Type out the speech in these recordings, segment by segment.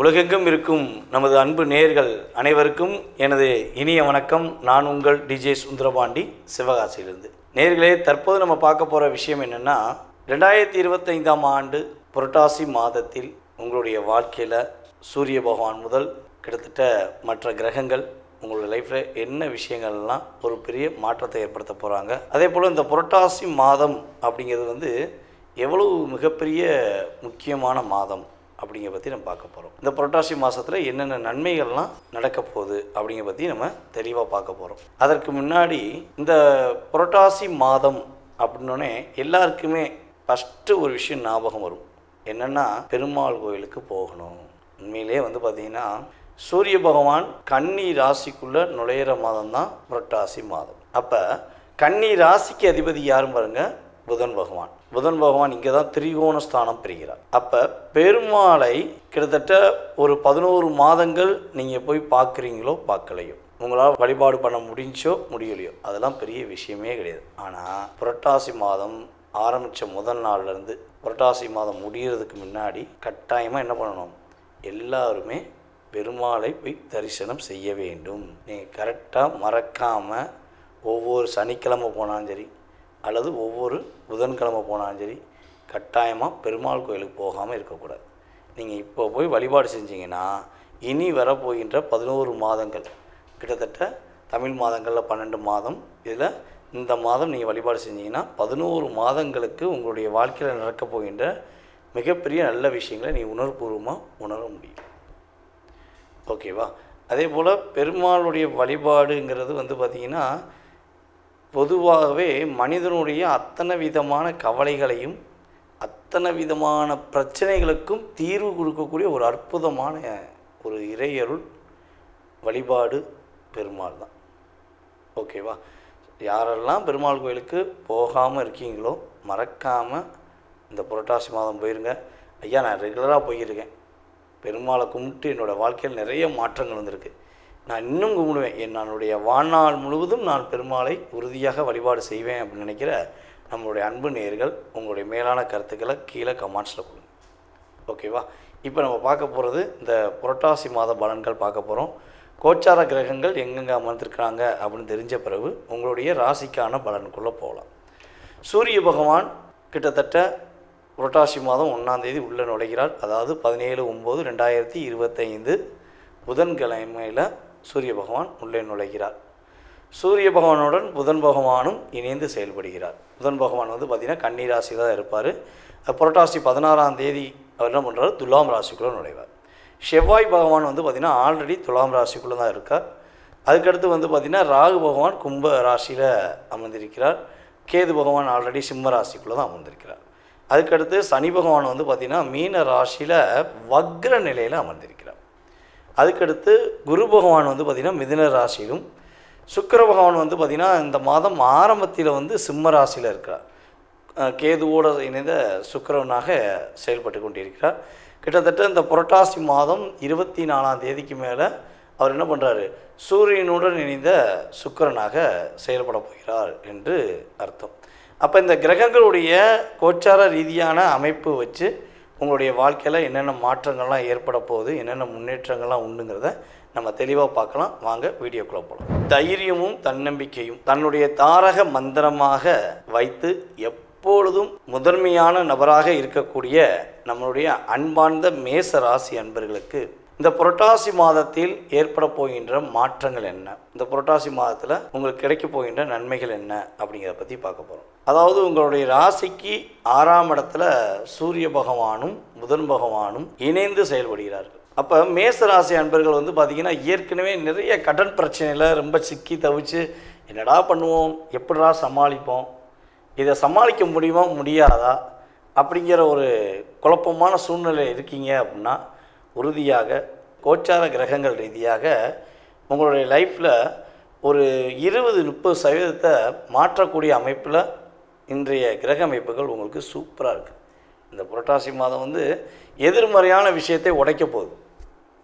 உலகெங்கும் இருக்கும் நமது அன்பு நேயர்கள் அனைவருக்கும் எனது இனிய வணக்கம். நான் உங்கள் டிஜே சுந்தரபாண்டி சிவகாசியிலிருந்து. நேர்களே தற்போது நம்ம பார்க்க போகிற விஷயம் என்னென்னா ரெண்டாயிரத்தி இருபத்தைந்தாம் ஆண்டு புரட்டாசி மாதத்தில் உங்களுடைய வாழ்க்கையில் சூரிய பகவான் முதல் கிட்டத்தட்ட மற்ற கிரகங்கள் உங்களோட லைஃப்பில் என்ன விஷயங்கள்லாம் ஒரு பெரிய மாற்றத்தை ஏற்படுத்த போகிறாங்க அதே போல் இந்த புரட்டாசி மாதம் அப்படிங்கிறது வந்து எவ்வளவு மிகப்பெரிய முக்கியமான மாதம். அப்படிங்கிற பற்றி நம்ம பார்க்க போகிறோம் இந்த புரட்டாசி மாதத்தில் என்னென்ன நன்மைகள்லாம் நடக்க போகுது அப்படிங்கிற பற்றி நம்ம தெளிவாக பார்க்க போகிறோம் அதற்கு முன்னாடி இந்த புரட்டாசி மாதம் அப்படின்னோடனே எல்லாருக்குமே ஃபஸ்ட்டு ஒரு விஷயம் ஞாபகம் வரும். என்னென்னா பெருமாள் கோயிலுக்கு போகணும். உண்மையிலே வந்து பார்த்திங்கன்னா சூரிய பகவான் கன்னி ராசிக்குள்ளே நுழையிற மாதம் தான் புரட்டாசி மாதம். அப்போ கன்னி ராசிக்கு அதிபதி யாரும் பாருங்கள் புதன் பகவான். புதன் பகவான் இங்கே தான் திரிகோண ஸ்தானம் பெறுகிறார். அப்போ பெருமாளை கிட்டத்தட்ட ஒரு பதினோரு மாதங்கள் நீங்கள் போய் பார்க்குறீங்களோ பார்க்கலையோ உங்களால் வழிபாடு பண்ண முடிஞ்சோ முடியலையோ அதெல்லாம் பெரிய விஷயமே கிடையாது. ஆனால் புரட்டாசி மாதம் ஆரம்பித்த முதல் நாள்லேருந்து புரட்டாசி மாதம் முடிகிறதுக்கு முன்னாடி கட்டாயமாக என்ன பண்ணணும்? எல்லாருமே பெருமாளை போய் தரிசனம் செய்ய வேண்டும். நீங்கள் கரெக்டாக மறக்காமல் ஒவ்வொரு சனிக்கிழமை போனாலும் சரி அல்லது ஒவ்வொரு புதன்கிழமை போனாலும் சரி கட்டாயமாக பெருமாள் கோயிலுக்கு போகாமல் இருக்கக்கூடாது. நீங்கள் இப்போ போய் வழிபாடு செஞ்சீங்கன்னா இனி வரப்போகின்ற பதினோரு மாதங்கள் கிட்டத்தட்ட தமிழ் மாதங்களில் பன்னெண்டு மாதம் இதில் இந்த மாதம் நீங்கள் வழிபாடு செஞ்சீங்கன்னா பதினோரு மாதங்களுக்கு உங்களுடைய வாழ்க்கையில் நடக்கப் போகின்ற மிகப்பெரிய நல்ல விஷயங்களை நீ உணர்வுபூர்வமாக உணர முடியும். ஓகேவா? அதே போல் பெருமாளுடைய வழிபாடுங்கிறது வந்து பார்த்திங்கன்னா பொதுவாகவே மனிதனுடைய அத்தனை விதமான கவலைகளையும் அத்தனை விதமான பிரச்சனைகளுக்கும் தீர்வு கொடுக்கக்கூடிய ஒரு அற்புதமான ஒரு இறையருள் வழிபாடு பெருமாள் தான். ஓகேவா யாரெல்லாம் பெருமாள் கோயிலுக்கு போகாமல் இருக்கீங்களோ மறக்காமல் இந்த புரட்டாசி மாதம் போயிருங்க. ஐயா நான் ரெகுலராக போயிருக்கேன். பெருமாளை கும்பிட்டு என்னோடய வாழ்க்கையில் நிறைய மாற்றங்கள் வந்திருக்கு. நான் இன்னும் கும்பிடுவேன். என் என்னுடைய வாழ்நாள் முழுவதும் நான் பெருமாளை உறுதியாக வழிபாடு செய்வேன் அப்படின்னு நினைக்கிற நம்மளுடைய அன்பு நேர்கள் உங்களுடைய மேலான கருத்துக்களை கீழே கமெண்ட்ஸில் கொடுங்க. ஓகேவா இப்போ நம்ம பார்க்க போகிறது இந்த புரட்டாசி மாத பலன்கள் பார்க்க போகிறோம் கோச்சார கிரகங்கள் எங்கெங்கே அமர்ந்திருக்கிறாங்க அப்படின்னு தெரிஞ்ச பிறகு உங்களுடைய ராசிக்கான பலனுக்குள்ளே போகலாம். சூரிய பகவான் கிட்டத்தட்ட புரட்டாசி மாதம் ஒன்றாந்தேதி உள்ளே நுழைகிறார். அதாவது பதினேழு ஒம்பது ரெண்டாயிரத்தி இருபத்தைந்து புதன்கிழமையில் சூரிய பகவான் உள்ளே நுழைகிறார். சூரிய பகவானுடன் புதன் பகவானும் இணைந்து செயல்படுகிறார். புதன் பகவான் வந்து பார்த்திங்கன்னா கன்னி ராசியில் தான் இருப்பார். புரட்டாசி பதினாறாம் தேதி அவர் என்ன பண்ணுறாரு துலாம் ராசிக்குள்ளே நுழைவார். செவ்வாய் பகவான் வந்து பார்த்திங்கன்னா ஆல்ரெடி துலாம் ராசிக்குள்ளே தான் இருக்கார். அதுக்கடுத்து வந்து பார்த்திங்கன்னா ராகு பகவான் கும்ப ராசியில் அமர்ந்திருக்கிறார். கேது பகவான் ஆல்ரெடி சிம்ம ராசிக்குள்ளே தான் அமர்ந்திருக்கிறார். அதுக்கடுத்து சனி பகவான் வந்து பார்த்திங்கன்னா மீன ராசியில் வக்ர நிலையில் அமர்ந்திருக்கிறார். அதுக்கடுத்து குரு பகவான் வந்து பார்த்திங்கன்னா மிதுன ராசியிலும் சுக்கர பகவான் வந்து பார்த்திங்கன்னா இந்த மாதம் ஆரம்பத்தில் வந்து சிம்ம ராசியில் இருக்கிறார். கேதுவோடு இணைந்த சுக்கரவனாக செயல்பட்டு கொண்டிருக்கிறார். கிட்டத்தட்ட இந்த புரட்டாசி மாதம் இருபத்தி நாலாம் தேதிக்கு மேலே அவர் என்ன பண்ணுறாரு சூரியனுடன் இணைந்த சுக்கிரனாக செயல்பட போகிறார் என்று அர்த்தம். அப்போ இந்த கிரகங்களுடைய கோச்சார ரீதியான அமைப்பு வச்சு உங்களுடைய வாழ்க்கையில் என்னென்ன மாற்றங்கள்லாம் ஏற்பட போகுது என்னென்ன முன்னேற்றங்கள்லாம் உண்டுங்கிறத நம்ம தெளிவாக பார்க்கலாம். வாங்க வீடியோக்குள்ளே போகலாம் தைரியமும் தன்னம்பிக்கையும் தன்னுடைய தாரக மந்திரமாக வைத்து எப்பொழுதும் முதன்மையான நபராக இருக்கக்கூடிய நம்மளுடைய அன்பார்ந்த மேச ராசி அன்பர்களுக்கு இந்த புரட்டாசி மாதத்தில் ஏற்பட போகின்ற மாற்றங்கள் என்ன? இந்த புரட்டாசி மாதத்தில் உங்களுக்கு கிடைக்க போகின்ற நன்மைகள் என்ன? அப்படிங்கிறத பற்றி பார்க்க போகிறோம் அதாவது உங்களுடைய ராசிக்கு ஆறாம் இடத்துல சூரிய பகவானும் புதன் பகவானும் இணைந்து செயல்படுகிறார்கள். அப்போ மேச ராசி அன்பர்கள் வந்து பார்த்திங்கன்னா ஏற்கனவே நிறைய கடன் பிரச்சனையில் ரொம்ப சிக்கி தவிச்சு என்னடா பண்ணுவோம்? எப்படிடா சமாளிப்போம்? இதை சமாளிக்க முடியுமா? முடியாதா? அப்படிங்கிற ஒரு குழப்பமான சூழ்நிலை இருக்கீங்க அப்படின்னா உறுதியாக கோச்சார கிரகங்கள் ரீதியாக உங்களுடைய லைஃப்பில் ஒரு இருபது முப்பது சதவீதத்தை மாற்றக்கூடிய அமைப்பில் இன்றைய கிரக அமைப்புகள் உங்களுக்கு சூப்பராக இருக்குது இந்த புரட்டாசி மாதம் வந்து எதிர்மறையான விஷயத்தை உடைக்க போகுது.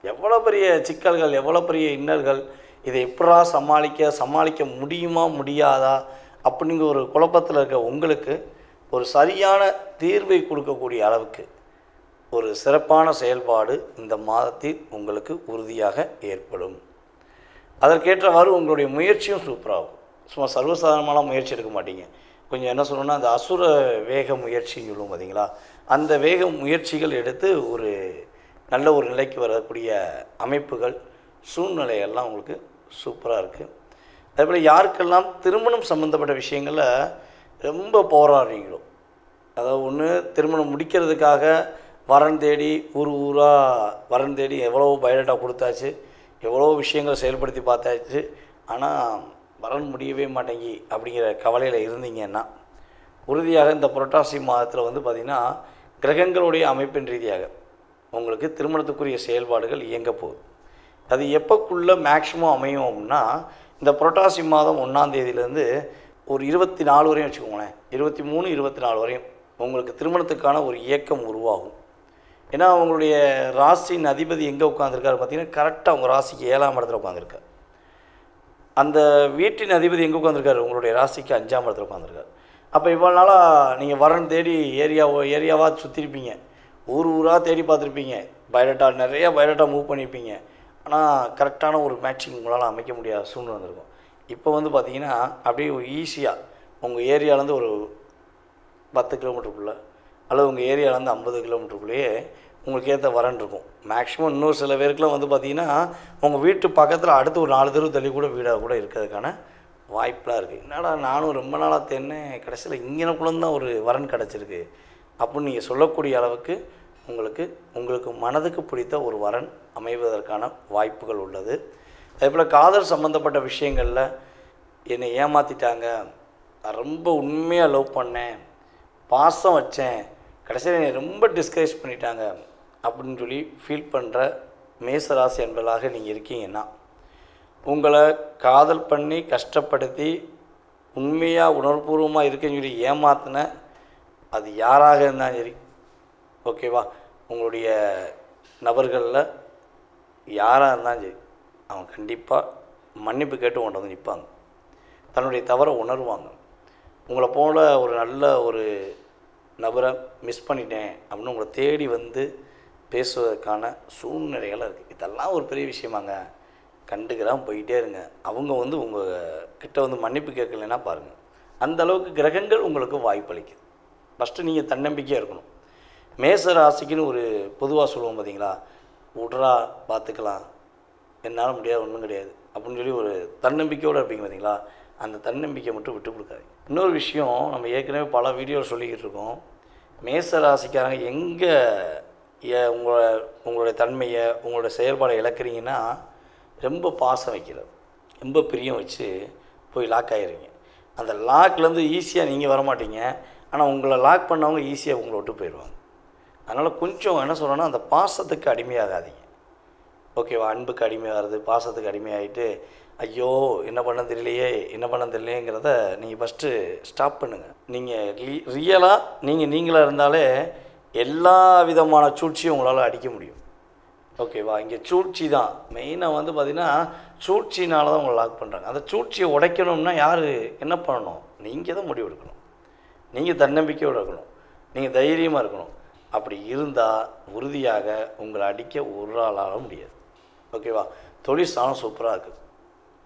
எவ்வளோ பெரிய சிக்கல்கள் எவ்வளோ பெரிய இன்னல்கள் இதை எப்படா சமாளிக்க சமாளிக்க முடியுமா முடியாதா அப்படிங்கிற ஒரு குழப்பத்தில் இருக்க உங்களுக்கு ஒரு சரியான தீர்வை கொடுக்கக்கூடிய அளவுக்கு ஒரு சிறப்பான செயல்பாடு இந்த மாதத்தில் உங்களுக்கு உறுதியாக ஏற்படும். அதற்கேற்றவாறு உங்களுடைய முயற்சியும் சூப்பராகும் சும்மா சர்வசாதாரணமான முயற்சி எடுக்க மாட்டீங்க. கொஞ்சம் என்ன சொல்லணும்னா அந்த அசுர வேக முயற்சின்னு சொல்லுவோம் பார்த்தீங்களா அந்த வேக முயற்சிகள் எடுத்து ஒரு நல்ல ஒரு நிலைக்கு வரக்கூடிய அமைப்புகள் சூழ்நிலையெல்லாம் உங்களுக்கு சூப்பராக இருக்குது அதேபோல் யாருக்கெல்லாம் திருமணம் சம்மந்தப்பட்ட விஷயங்களில் ரொம்ப போராடுறீங்களோ அதாவது ஒன்று திருமணம் முடிக்கிறதுக்காக வரன் தேடி ஊர் ஊராக வரன் தேடி எவ்வளோ பயோடேட்டா கொடுத்தாச்சு எவ்வளோ விஷயங்கள் செயல்படுத்தி பார்த்தாச்சு ஆனால் வரன் முடியவே மாட்டேங்கி அப்படிங்கிற கவலையில் இருந்தீங்கன்னா உறுதியாக இந்த புரட்டாசி மாதத்தில் வந்து பார்த்திங்கன்னா கிரகங்களுடைய அமைப்பின் ரீதியாக உங்களுக்கு திருமணத்துக்குரிய செயல்பாடுகள் இயங்க போகுது. அது எப்போக்குள்ளே மேக்ஸிமம் அமையும் அப்படின்னா இந்த புரட்டாசி மாதம் ஒன்றாம் தேதியிலேருந்து ஒரு இருபத்தி நாலு வரையும் வச்சுக்கோங்களேன் இருபத்தி மூணு இருபத்தி நாலு வரையும் உங்களுக்கு திருமணத்துக்கான ஒரு இயக்கம் உருவாகும். ஏன்னா அவங்களுடைய ராசியின் அதிபதி எங்கே உட்காந்துருக்காரு பார்த்தீங்கன்னா கரெக்டாக அவங்க ராசிக்கு ஏழாம் இடத்துல உட்காந்துருக்கார் அந்த வீட்டின் அதிபதி எங்கே உட்காந்துருக்காரு உங்களுடைய ராசிக்கு அஞ்சாம் இடத்துல உட்காந்துருக்காரு அப்போ இவ்வளோ நாளாக நீங்கள் வரன் தேடி ஏரியாவோ ஏரியாவாக சுற்றிருப்பீங்க ஊர் ஊராக தேடி பார்த்துருப்பீங்க. பயோடேட்டா நிறையா பயோடேட்டா மூவ் பண்ணியிருப்பீங்க ஆனால் கரெக்டான ஒரு மேட்சிங் உங்களால் அமைக்க முடியாத சூழ்நிலை வந்திருக்கும். இப்போ வந்து பார்த்தீங்கன்னா அப்படியே ஈஸியாக உங்கள் ஏரியாலேருந்து ஒரு பத்து கிலோமீட்டருக்குள்ளே அல்லது உங்கள் ஏரியாவிலேருந்து ஐம்பது கிலோமீட்டருக்குள்ளேயே உங்களுக்கு ஏற்ற வரன் இருக்கும். மேக்ஸிமம் இன்னொரு சில பேருக்குலாம் வந்து பார்த்தீங்கன்னா உங்கள் வீட்டு பக்கத்தில் அடுத்து ஒரு நாலு தெருவு தள்ளி கூட வீடாக கூட இருக்கிறதுக்கான வாய்ப்பெலாம் இருக்குது என்னடா நானும் ரொம்ப நாளாக தேடினேன் கடைசியில் இங்கனக்குள்ள தான் ஒரு வரன் கிடச்சிருக்கு. அப்படின்னு நீங்கள் சொல்லக்கூடிய அளவுக்கு உங்களுக்கு உங்களுக்கு மனதுக்கு பிடித்த ஒரு வரன் அமைவதற்கான வாய்ப்புகள் உள்ளது. அதேபோல் காதல் சம்மந்தப்பட்ட விஷயங்களில் என்னை ஏமாற்றிட்டாங்க நான் ரொம்ப உண்மையாக லவ் பண்ணேன் பாசம் வச்சேன் கடைசியில் என்னை ரொம்ப டிஸ்கரேஜ் பண்ணிட்டாங்க அப்படின்னு சொல்லி ஃபீல் பண்ணுற மேசராசி என்பதாக நீங்கள் இருக்கீங்கன்னா உங்களை காதல் பண்ணி கஷ்டப்படுத்தி உண்மையாக உணர்வுபூர்வமாக இருக்குன்னு சொல்லி ஏமாத்தின அது யாராக இருந்தாலும் சரி ஓகேவா உங்களுடைய நபர்களில் யாராக இருந்தாலும் சரி அவங்க கண்டிப்பாக மன்னிப்பு கேட்டு உங்கள்கிட்ட வந்து நிற்பாங்க தன்னுடைய தவறை உணர்வாங்க. உங்களை போல ஒரு நல்ல ஒரு நபரை மிஸ் பண்ணிட்டேன் அப்படின்னு உங்களை தேடி வந்து பேசுவதற்கான சூழ்நிலைகளாக இருக்குது இதெல்லாம் ஒரு பெரிய விஷயமாங்க. கண்டுக்கிறாம போயிட்டே இருங்க. அவங்க வந்து உங்கள் கிட்ட வந்து மன்னிப்பு கேட்கலன்னா பாருங்கள் அந்த அளவுக்கு கிரகங்கள் உங்களுக்கு வாய்ப்பளிக்குது ஃபஸ்ட்டு நீங்கள் தன்னம்பிக்கையாக இருக்கணும். மேச ராசிக்குன்னு ஒரு பொதுவாக சொல்லுவோம் பார்த்தீங்களா உடரா பார்த்துக்கலாம் என்னால் முடியாது ஒன்றும் கிடையாது. அப்படின்னு சொல்லி ஒரு தன்னம்பிக்கையோடு இருப்பீங்க பார்த்தீங்களா அந்த தன்னம்பிக்கை மட்டும் விட்டு கொடுக்காது இன்னொரு விஷயம் நம்ம ஏற்கனவே பல வீடியோ சொல்லிக்கிட்டு இருக்கோம். மேச ராசிக்காரங்க எங்கே உங்களை உங்களுடைய தன்மையை உங்களுடைய செயல்பாடை இழக்கிறீங்கன்னா ரொம்ப பாசம் வைக்கிறது. ரொம்ப பிரியம் வச்சு போய் லாக் ஆகிடுறீங்க அந்த லாக்லேருந்து ஈஸியாக நீங்கள் வரமாட்டீங்க. ஆனால் உங்களை லாக் பண்ணவங்க ஈஸியாக உங்களை விட்டு போயிடுவாங்க. அதனால் கொஞ்சம் என்ன சொல்கிறேன்னா அந்த பாசத்துக்கு அடிமையாகாதீங்க. ஓகேவா? அன்புக்கு அடிமையாகிறது பாசத்துக்கு அடிமையாகிட்டு ஐயோ என்ன பண்ண தெரியலையே என்ன பண்ண தெரியலையேங்கிறத நீங்கள் ஃபஸ்ட்டு ஸ்டாப் பண்ணுங்கள் நீங்கள் ரி ரியலாக நீங்கள் நீங்களாக இருந்தாலே எல்லா விதமான சூழ்ச்சியும் உங்களால் அடிக்க முடியும். ஓகேவா இங்கே சூழ்ச்சி தான். மெயினாக வந்து பார்த்திங்கன்னா சூழ்ச்சினால தான் உங்களை லாக் பண்ணுறாங்க அந்த சூழ்ச்சியை உடைக்கணும்னா யார் என்ன பண்ணணும்? நீங்கள் தான் முடிவு எடுக்கணும். நீங்கள் தன்னம்பிக்கையோடு இருக்கணும். நீங்கள் தைரியமாக இருக்கணும். அப்படி இருந்தால் உறுதியாக உங்களை அடிக்க ஒரு ஆளாக முடியாது. ஓகேவா தொழில் ஸ்தானம் சூப்பராக இருக்குது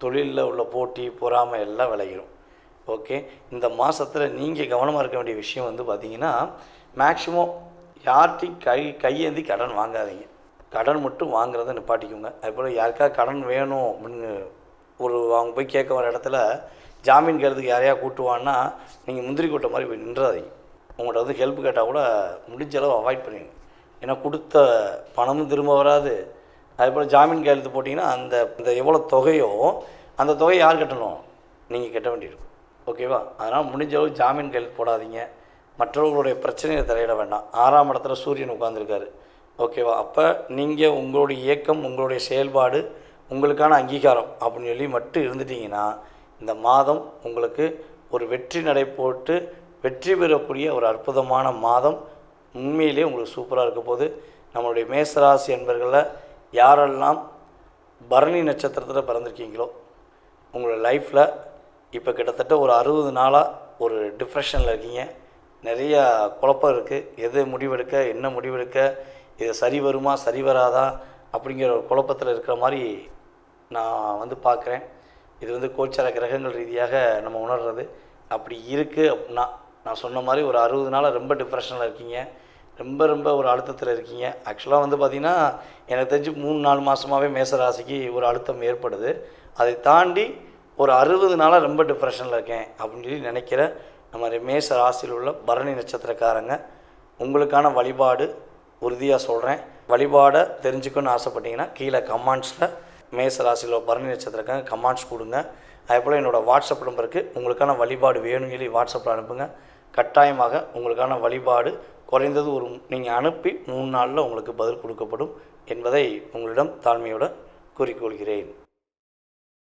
தொழிலில் உள்ள போட்டி பொறாமை எல்லாம் விளையிடும் ஓகே இந்த மாதத்தில் நீங்கள் கவனமாக இருக்க வேண்டிய விஷயம் வந்து பார்த்தீங்கன்னா மேக்ஸிமம் யார்கிட்டையும் கை கையேந்தி கடன் வாங்காதீங்க. கடன் மட்டும் வாங்குறத நிப்பாட்டிக்கோங்க. அதுபோல் யாருக்கா கடன் வேணும் அப்படின்னு ஒரு அவங்க போய் கேட்க வர இடத்துல ஜாமீன் கேட்கறதுக்கு யாரையா கூட்டுவான்னா நீங்கள் முந்திரி கூட்ட மாதிரி போய் நின்றாதீங்க. உங்கள்கிட்ட வந்து ஹெல்ப் கேட்டால் கூட முடிஞ்ச அளவு அவாய்ட் பண்ணிடுங்க. ஏன்னா கொடுத்த பணமும் திரும்ப வராது. அதேபோல் ஜாமீன் கையெழுத்து போட்டிங்கன்னா அந்த இந்த எவ்வளோ தொகையோ அந்த தொகையை யார் கட்டணும்? நீங்கள் கட்ட வேண்டியிருக்கும். ஓகேவா? அதனால் முடிஞ்ச அளவு ஜாமீன் கையெழுத்து போடாதீங்க. மற்றவர்களுடைய பிரச்சனையை தலையிட வேண்டாம். ஆறாம் இடத்துல சூரியன் உட்காந்துருக்காரு ஓகேவா? அப்போ நீங்கள் உங்களுடைய இயக்கம் உங்களுடைய செயல்பாடு உங்களுக்கான அங்கீகாரம் அப்படின்னு சொல்லி மட்டும் இருந்துட்டீங்கன்னா இந்த மாதம் உங்களுக்கு ஒரு வெற்றி நடை போட்டு வெற்றி பெறக்கூடிய ஒரு அற்புதமான மாதம் உண்மையிலே உங்களுக்கு சூப்பராக இருக்க போது நம்மளுடைய மேசராசி என்பர்களில் யாரெல்லாம் பரணி நட்சத்திரத்தில் பிறந்திருக்கீங்களோ உங்களோட லைஃப்பில் இப்போ கிட்டத்தட்ட ஒரு அறுபது நாளாக ஒரு டிப்ரெஷனில் இருக்கீங்க. நிறையா குழப்பம் இருக்குது எது முடிவெடுக்க என்ன முடிவெடுக்க இது சரி வருமா சரி வராதா அப்படிங்கிற ஒரு குழப்பத்தில் இருக்கிற மாதிரி நான் வந்து பார்க்குறேன். இது வந்து கோச்சார கிரகங்கள் ரீதியாக நம்ம உணர்றது. அப்படி இருக்குது அப்படின்னா நான் சொன்ன மாதிரி ஒரு அறுபது நாளாக ரொம்ப டிப்ரெஷனில் இருக்கீங்க. ரொம்ப ரொம்ப ஒரு அழுத்தத்தில் இருக்கீங்க. ஆக்சுவலாக வந்து பார்த்திங்கன்னா எனக்கு தெரிஞ்சு மூணு நாலு மாதமாகவே மேசராசிக்கு ஒரு அழுத்தம் ஏற்படுது. அதை தாண்டி ஒரு அறுபது நாளாக ரொம்ப டிப்ரெஷனில் இருக்கேன் அப்படின்னு சொல்லி நினைக்கிற நம்ம மேச ராசியில் உள்ள பரணி நட்சத்திரக்காரங்க உங்களுக்கான வழிபாடு உறுதியாக சொல்கிறேன் வழிபாடை தெரிஞ்சுக்கணும்னு ஆசைப்பட்டீங்கன்னா கீழே கமெண்ட்ஸில் மேச ராசியில் பரணி நட்சத்திரக்காரங்க கமெண்ட்ஸ் கொடுங்க. அதே போல் என்னோடய வாட்ஸ்அப் நம்பருக்கு உங்களுக்கான வழிபாடு வேணும்னு சொல்லி வாட்ஸ்அப்பில் அனுப்புங்க. கட்டாயமாக உங்களுக்கான வழிபாடு குறைந்தது ஒரு நீங்கள் அனுப்பி மூணு நாளில் உங்களுக்கு பதில் கொடுக்கப்படும் என்பதை உங்களிடம் தாழ்மையோடு கூறிக்கொள்கிறேன்.